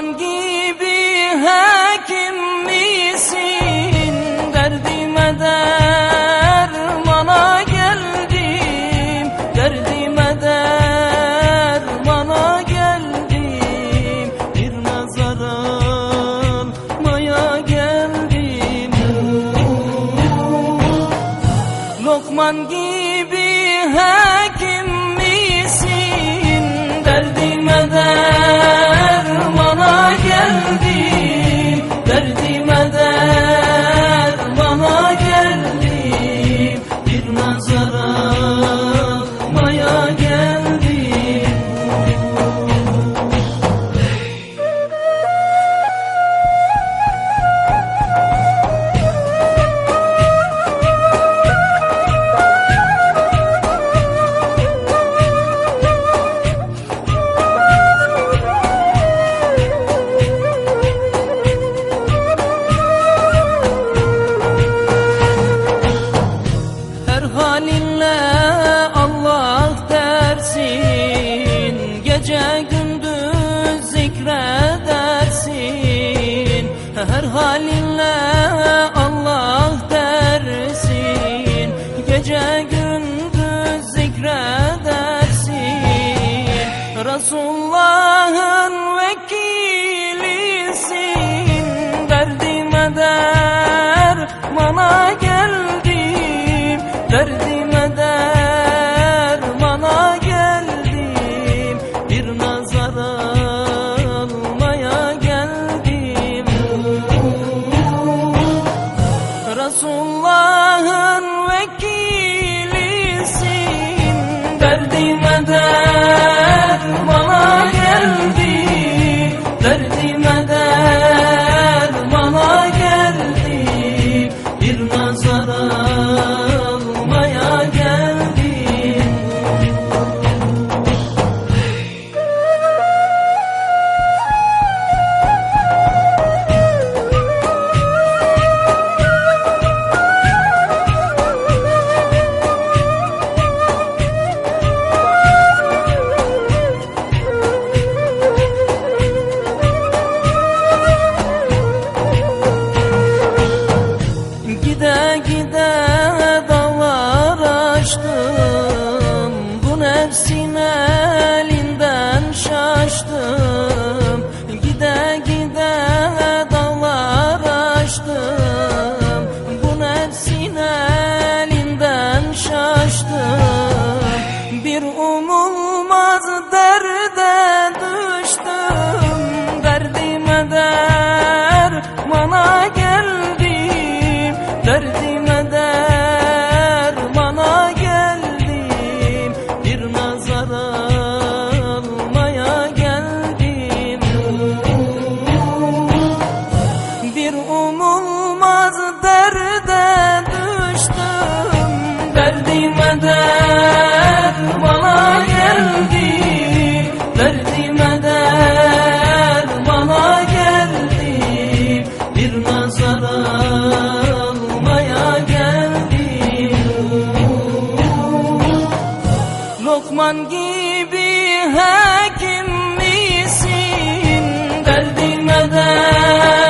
Kurban gibi hekim misin? Derdime dermana geldim. Derdime dermana geldim. Bir nazar almaya geldim. Lokman gibi hekim halinle Allah dersin. Gece gündüz zikredersin. Resulullah'ın vekili Allah'ın vekilisin Derdime de bana geldi. Derdime Duman gibi hekim misin? Derdime de